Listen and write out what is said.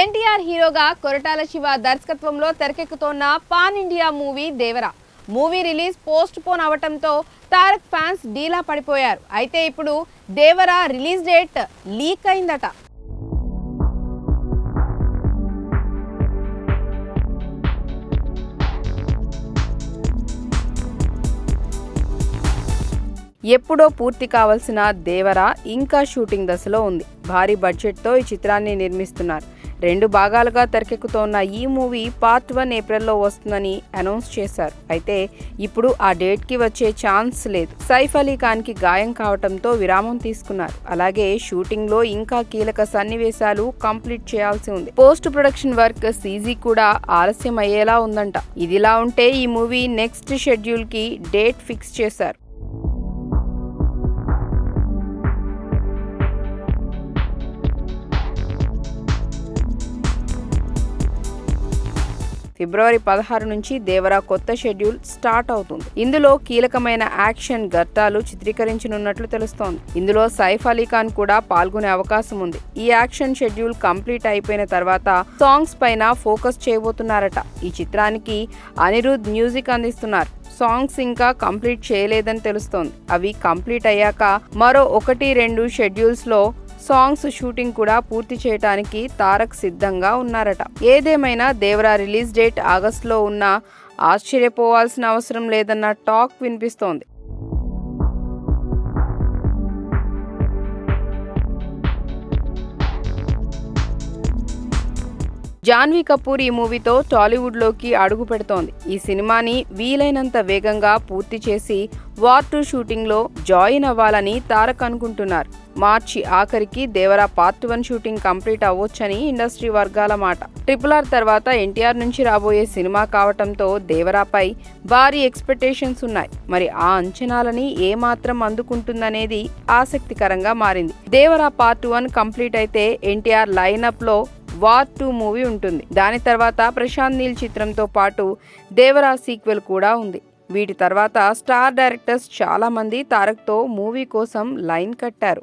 ఎన్టీఆర్ హీరోగా కొరటాల శివ దర్శకత్వంలో తెరకెక్కుతోన్న pan India movie Devara. Movie release postpone అవటంతో Tarak fans డీలా పడిపోయారు. అయితే ఇప్పుడు దేవరా రిలీజ్ డేట్ లీక్ అయిందట. ఎప్పుడో పూర్తి కావాల్సిన దేవరా ఇంకా షూటింగ్ దశలో ఉంది. భారీ బడ్జెట్తో ఈ చిత్రాన్ని నిర్మిస్తున్నారు. రెండు భాగాలుగా తెరకెక్కుతోన్న ఈ మూవీ పార్ట్ వన్ ఏప్రిల్లో వస్తుందని అనౌన్స్ చేశారు. అయితే ఇప్పుడు ఆ డేట్కి వచ్చే ఛాన్స్ లేదు. సైఫ్ అలీ ఖాన్కి గాయం కావడంతో విరామం తీసుకున్నారు. అలాగే షూటింగ్లో ఇంకా కీలక సన్నివేశాలు కంప్లీట్ చేయాల్సి ఉంది. పోస్ట్ ప్రొడక్షన్ వర్క్ సీజీ కూడా ఆలస్యం అయ్యేలా ఉందంట. ఇదిలా ఉంటే ఈ మూవీ నెక్స్ట్ షెడ్యూల్కి డేట్ ఫిక్స్ చేశారు. ఫిబ్రవరి పదహారు నుంచి దేవరా కొత్త షెడ్యూల్ స్టార్ట్ అవుతుంది. ఇందులో కీలకమైన యాక్షన్ ఘట్టాలు చిత్రీకరించనున్నట్లు తెలుస్తోంది. ఇందులో సైఫ్ అలీ ఖాన్ కూడా పాల్గొనే అవకాశం ఉంది. ఈ యాక్షన్ షెడ్యూల్ కంప్లీట్ అయిపోయిన తర్వాత సాంగ్స్ పైన ఫోకస్ చేయబోతున్నారట. ఈ చిత్రానికి అనిరుద్ మ్యూజిక్ అందిస్తున్నారు. సాంగ్స్ ఇంకా కంప్లీట్ చేయలేదని తెలుస్తోంది. అవి కంప్లీట్ అయ్యాక మరో ఒకటి రెండు షెడ్యూల్స్లో సాంగ్స్ షూటింగ్ కూడా పూర్తి చేయడానికి తారక్ సిద్ధంగా ఉన్నారట. ఏదేమైనా దేవరా రిలీజ్ డేట్ ఆగస్టులో ఉన్న ఆశ్చర్యపోవాల్సిన అవసరం లేదన్న టాక్ వినిపిస్తోంది. జాన్వీ కపూర్ ఈ మూవీతో టాలీవుడ్లోకి అడుగు పెడుతోంది. ఈ సినిమాని వీలైనంత వేగంగా పూర్తి చేసి వార్ టూ షూటింగ్లో జాయిన్ అవ్వాలని తారక్ అనుకుంటున్నారు. మార్చి ఆఖరికి Devara part one shooting complete అవ్వొచ్చని industry వర్గాల మాట. ట్రిపుల్ ఆర్ తర్వాత ఎన్టీఆర్ నుంచి రాబోయే సినిమా కావటంతో దేవరాపై భారీ ఎక్స్పెక్టేషన్స్ ఉన్నాయి. మరి ఆ అంచనాలని ఏమాత్రం అందుకుంటుందనేది ఆసక్తికరంగా మారింది. దేవరా పార్ట్ వన్ కంప్లీట్ అయితే ఎన్టీఆర్ లైనప్లో వార్ టూ మూవీ ఉంటుంది. దాని తర్వాత ప్రశాంత్ నీల్ చిత్రంతో పాటు దేవరా సీక్వెల్ కూడా ఉంది. వీటి తర్వాత స్టార్ డైరెక్టర్స్ చాలామంది తారక్తో మూవీ కోసం లైన్ కట్టారు.